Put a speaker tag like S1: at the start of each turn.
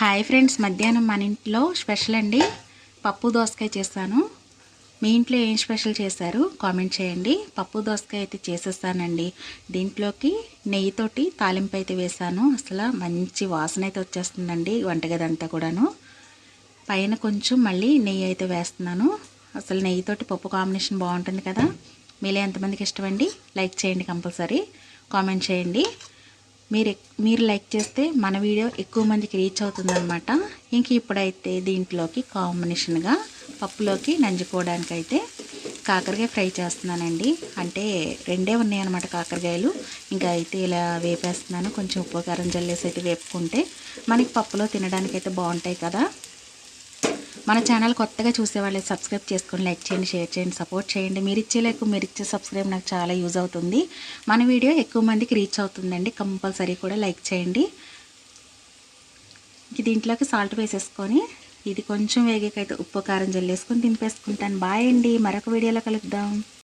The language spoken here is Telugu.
S1: హాయ్ ఫ్రెండ్స్ మధ్యాహ్నం మన ఇంట్లో స్పెషల్ అండి. పప్పు దోసకాయ చేశాను. మీ ఇంట్లో ఏం స్పెషల్ చేశారు? కామెంట్ చేయండి. పప్పు దోసకాయ అయితే చేసేస్తానండి దీంట్లోకి నెయ్యితోటి తాలింపు అయితే వేసాను అసలు మంచి వాసన అయితే వచ్చేస్తుందండి వంటగది అంతా కూడాను. పైన కొంచెం మళ్ళీ నెయ్యి అయితే వేస్తున్నాను. అసలు నెయ్యితోటి పప్పు కాంబినేషన్ బాగుంటుంది కదా. మీలో ఎంతమందికి ఇష్టమండి? లైక్ చేయండి కంపల్సరీ. కామెంట్ చేయండి. మీరు మీరు లైక్ చేస్తే మన వీడియో ఎక్కువ మందికి రీచ్ అవుతుందన్నమాట. ఇంక ఇప్పుడైతే దీంట్లోకి కాంబినేషన్గా పప్పులోకి నంజుకోవడానికి అయితే కాకరకాయ ఫ్రై చేస్తున్నానండి. అంటే రెండే ఉన్నాయన్నమాట కాకరకాయలు. ఇంకా అయితే ఇలా వేపేస్తున్నాను. కొంచెం ఉప్పు కారం జల్లేసి అయితే వేపుకుంటే మనకి పప్పులో తినడానికి అయితే బాగుంటాయి కదా. మన ఛానల్ కొత్తగా చూసేవాళ్ళు సబ్స్క్రైబ్ చేసుకొని లైక్ చేయండి షేర్ చేయండి సపోర్ట్ చేయండి. మీరు ఇచ్చే లైక్ మీరు ఇచ్చే సబ్స్క్రైబ్ నాకు చాలా యూజ్ అవుతుంది. మన వీడియో ఎక్కువ మందికి రీచ్ అవుతుందండి. కంపల్సరీ కూడా లైక్ చేయండి. దీంట్లోకి సాల్ట్ వేసేసుకొని ఇది కొంచెం వేగకైతే ఉప్పు కారం జల్లేసుకొని దింపేసుకుంటాను. బాయ్ అండి. మరొక వీడియోలో కలుద్దాం.